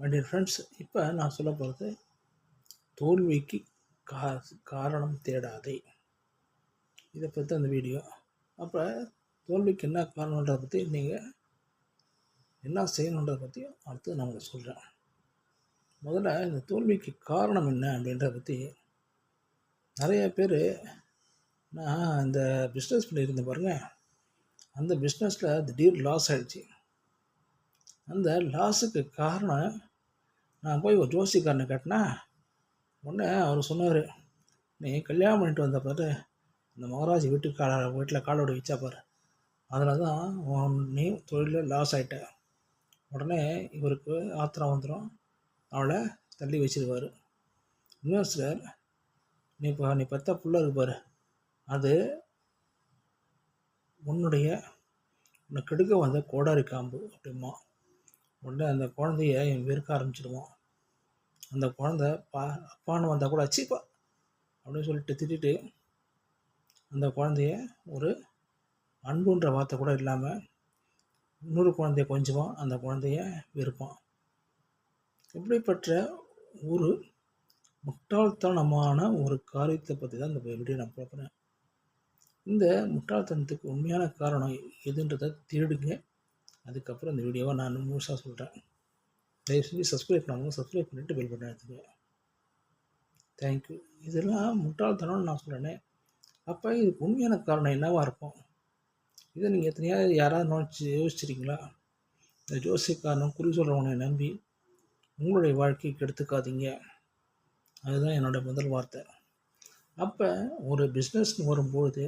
My dear friends இப்போ நான் சொல்ல போகிறது தோல்விக்கு கா காரணம் தேடாதே. இதை பற்றி அந்த வீடியோ அப்போ தோல்விக்கு என்ன காரணன்றதை பற்றி நீங்கள் என்ன செய்யணுன்றதை பற்றியும் அடுத்து நான் உங்களுக்கு சொல்கிறேன் முதல்ல இந்த தோல்விக்கு காரணம் என்ன அப்படின்றத பற்றி நிறைய பேர் நான் இந்த பிஸ்னஸ் பண்ணியிருந்தேன் பாருங்கள் அந்த பிஸ்னஸில் திடீர் லாஸ் ஆகிடுச்சு அந்த லாஸுக்கு காரணம் நான் போய் ஒரு ஜோசிக்காரனை கட்டினா உடனே அவர் சொன்னார் நீ கல்யாணம் பண்ணிட்டு வந்த பாரு இந்த மகராஜ் வீட்டுக்கு கால வீட்டில் காலோட வச்சா பாரு. அதில் தான் உன் நீ தொழிலில் லாஸ் ஆகிட்ட உடனே இவருக்கு ஆத்திரம் வந்துடும் அவளை தள்ளி வச்சிருவார். இன்னொரு சார் நீ இப்போ நீ பெத்த புள்ள இருப்பார் அது உன்னுடைய உன்னை கெடுக்க வந்த கோடாரி காம்பு அப்படிமா உடனே அந்த குழந்தைய என் வெறுக்க ஆரம்பிச்சிடுவான். அந்த குழந்த பா அப்பான்னு வந்தால் கூட அச்சிப்பா அப்படின்னு சொல்லிட்டு திட்டிட்டு அந்த குழந்தைய ஒரு அன்புன்ற வார்த்தை கூட இல்லாமல் இன்னொரு குழந்தைய கொஞ்சமாக அந்த குழந்தைய வெறுப்பான். இப்படிப்பட்ட ஒரு முட்டாள்தனமான ஒரு காரியத்தை பற்றி தான் இந்த வீடியோ நான் பார்க்குறேன். இந்த முட்டாள்தனத்துக்கு உண்மையான காரணம் எதுன்றதை தேடுங்க. அதுக்கப்புறம் இந்த வீடியோவை நான் முழுசாக சொல்கிறேன் தயவு செஞ்சு சப்ஸ்கிரைப் பண்ணாமல் சப்ஸ்கிரைப் பண்ணிவிட்டு பெல் பட்டன் எடுத்துங்க தேங்க்யூ இதெல்லாம் முட்டாள்தனம்னு நான் சொல்கிறேனே அப்போ இதுக்கு உண்மையான காரணம் என்னவாக இருக்கும்? இதை நீங்கள் எத்தனையாவது யாராவது நோச்சு யோசிச்சிருக்கீங்களா? இந்த ஜோசியக்காரனும் குறி சொல்கிறவனை நம்பி உங்களுடைய வாழ்க்கைக்கு எடுத்துக்காதீங்க. அதுதான் என்னோடய முதல் வார்த்தை. அப்போ ஒரு பிஸ்னஸ்னு வரும்பொழுது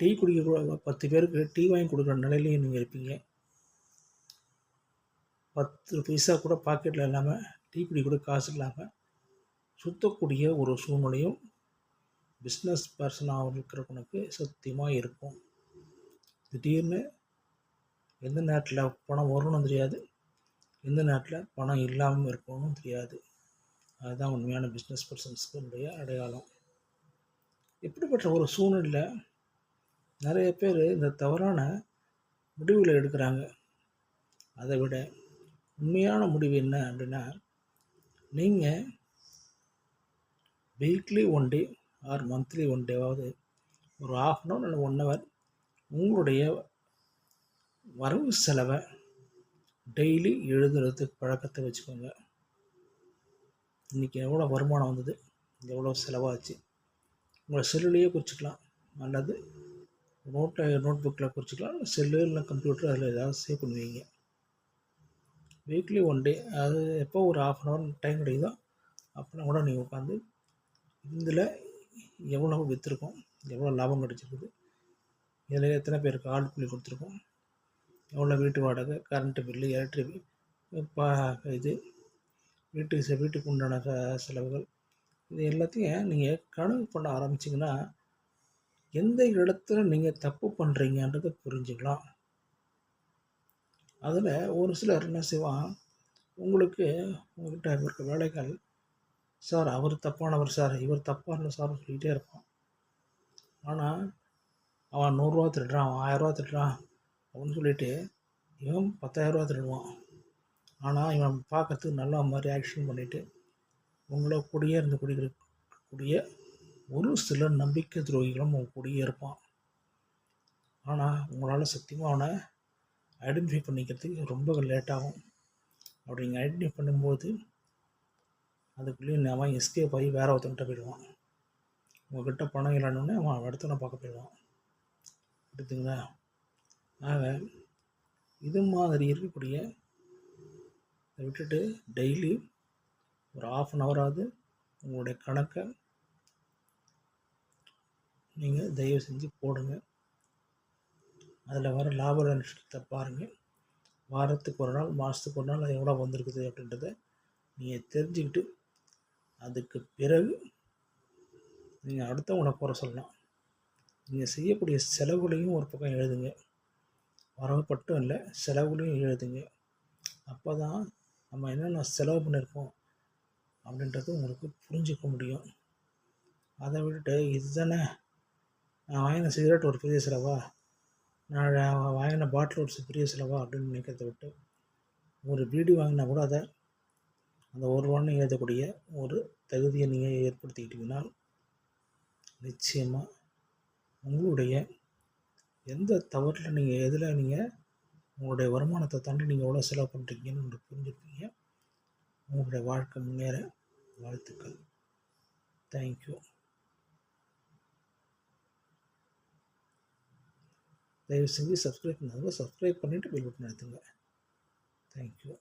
டீ குடிக்க பத்து பேருக்கு டீ வாங்கி கொடுக்குற நிலையிலையும் நீங்கள் இருப்பீங்க. பத்து பைசா கூட பாக்கெட்டில் இல்லாமல் டீ குடி கூட காசு இல்லாமல் சுத்தக்கூடிய ஒரு சூழ்நிலையும் பிஸ்னஸ் பர்சனாக இருக்கிறவனுக்கு சத்தியமாக இருக்கும். திடீர்னு எந்த நேரத்தில் பணம் வரணும் தெரியாது. எந்த நேரத்தில் பணம் இல்லாமல் இருக்கணும்னு தெரியாது. அதுதான் உண்மையான பிஸ்னஸ் பர்சன்ஸ்க்கு அடையாளம். இப்படிப்பட்ட ஒரு சூழ்நிலை நிறைய பேர் இந்த தவறான முடிவுகளை எடுக்கிறாங்க. அதை விட உண்மையான முடிவு என்ன அப்படின்னா நீங்கள் weekly one day or monthly one டேவாவது ஒரு ஆஃப் அன் ஹவர் இல்லை ஒன் ஹவர் உங்களுடைய வரவு செலவை டெய்லி எழுதுறதுக்கு பழக்கத்தை வச்சுக்கோங்க. இன்றைக்கி எவ்வளோ வருமானம் வந்தது? எவ்வளோ செலவாச்சு? உங்களை செல்லுலேயே குறிச்சிக்கலாம். அல்லது நோட்டை நோட் புக்கில் குறிச்சிக்கலாம் செல்லு இல்லை கம்ப்யூட்டர் அதில் ஏதாவது சேவ் பண்ணுவீங்க. வீக்லி ஒன் டே அது எப்போ ஒரு ஆஃப் அன் ஹவர் டைம் கிடைக்குதோ அப்போனா கூட நீங்கள் உட்காந்து இதில் எவ்வளோ விற்றுருக்கோம் எவ்வளோ லாபம் கிடைச்சிருக்குது இதில் எத்தனை பேருக்கு ஆள் கூலி கொடுத்துருக்கோம் எவ்வளோ வீட்டு வாடகை கரண்ட்டு பில்லு எலக்ட்ரிக் பா இது வீட்டுக்கு வீட்டுக்கு உண்டான செலவுகள் இது எல்லாத்தையும் நீங்கள் கணக்கு பண்ண ஆரம்பிச்சிங்கன்னா எந்த இடத்துல நீங்கள் தப்பு பண்ணுறீங்கன்றதை புரிஞ்சுக்கலாம். அதில் ஒரு சிலர் என்ன செய்வான் உங்களுக்கு உங்கள்கிட்ட இருக்க வேலைகள் சார் அவர் தப்பானவர் சார் இவர் தப்பான சார் சொல்லிகிட்டே இருப்பான். ஆனால் அவன் நூறுரூவா திருடுறான் அவன் ஆயிரரூவா திருடுறான் அப்படின்னு சொல்லிட்டு இவன் பத்தாயிரரூவா திருடுவான். ஆனால் இவன் பார்க்கறதுக்கு நல்ல மாதிரி ஆக்ஷன் பண்ணிவிட்டு உங்களை கூடயே இருந்து குடிக்கிறக்கூடிய ஒரு சில நம்பிக்கை துரோகிகளும் உங்கள் கூடயே இருப்பான். ஆனால் உங்களால் சத்தியமாக அவனை ஐடென்டிஃபை பண்ணிக்கிறதுக்கு ரொம்ப லேட்டாகும் அப்படி நீங்கள் ஐடென்டிஃபை பண்ணும்போது அதுக்குள்ளேயே அவன் எஸ்கேப் ஆகி வேற ஒருத்தன்கிட்ட போயிடுவான். உங்கள்கிட்ட பணம் இல்லைன்னு அவன் அடுத்தவனை பார்க்க போயிடுவான். எடுத்துங்களா ஆக இது மாதிரி இருக்கக்கூடிய விட்டுட்டு டெய்லி ஒரு ஆஃப் அன் ஹவராவது உங்களுடைய கணக்கை நீங்கள் தயவு செஞ்சு போடுங்க. அதில் வர லாப நஷ்டத்தை பாருங்கள் வாரத்துக்கு ஒரு நாள் மாதத்துக்கு ஒரு நாள் அது எவ்வளோ வந்திருக்குது அப்படின்றத நீங்கள் தெரிஞ்சுக்கிட்டு அதுக்கு பிறகு நீங்கள் அடுத்தவங்களை குறை சொல்லலாம். நீங்கள் செய்யக்கூடிய செலவுகளையும் ஒரு பக்கம் எழுதுங்க. வரவு மட்டும் இல்லை செலவுகளையும் எழுதுங்க. அப்போ தான் நம்ம என்னென்ன செலவு பண்ணியிருக்கோம் அப்படின்றது உங்களுக்கு புரிஞ்சிக்க முடியும். அதை விட்டுட்டு இதுதானே நான் வாங்கின சிகரெட் ஒரு பெரிய செலவா? நான் வாங்கின பாட்டில் ஒரு பெரிய செலவா? அப்படின்னு நினைக்கிறத விட்டு ஒரு பீடி வாங்கினா கூட அதை அந்த ஒரு ரூபான்னு எழுதக்கூடிய ஒரு தகுதியை நீங்கள் ஏற்படுத்திக்கிட்டீங்கன்னா நிச்சயமாக உங்களுடைய எந்த தவறில் நீங்கள் எதில் நீங்கள் உங்களுடைய வருமானத்தை தாண்டி நீங்கள் எவ்வளோ செலவு பண்ணுறீங்கன்னு புரிஞ்சுருப்பீங்க உங்களுடைய வாழ்க்கை முன்னேற வாழ்த்துக்கள். தேங்க்யூ தயவு செஞ்சு சப்ஸ்கிரைப் பண்ணாதவங்க சப்ஸ்கிரைப் பண்ணிவிட்டு பெல் பட்டன் அழுத்துங்க. தேங்க்யூ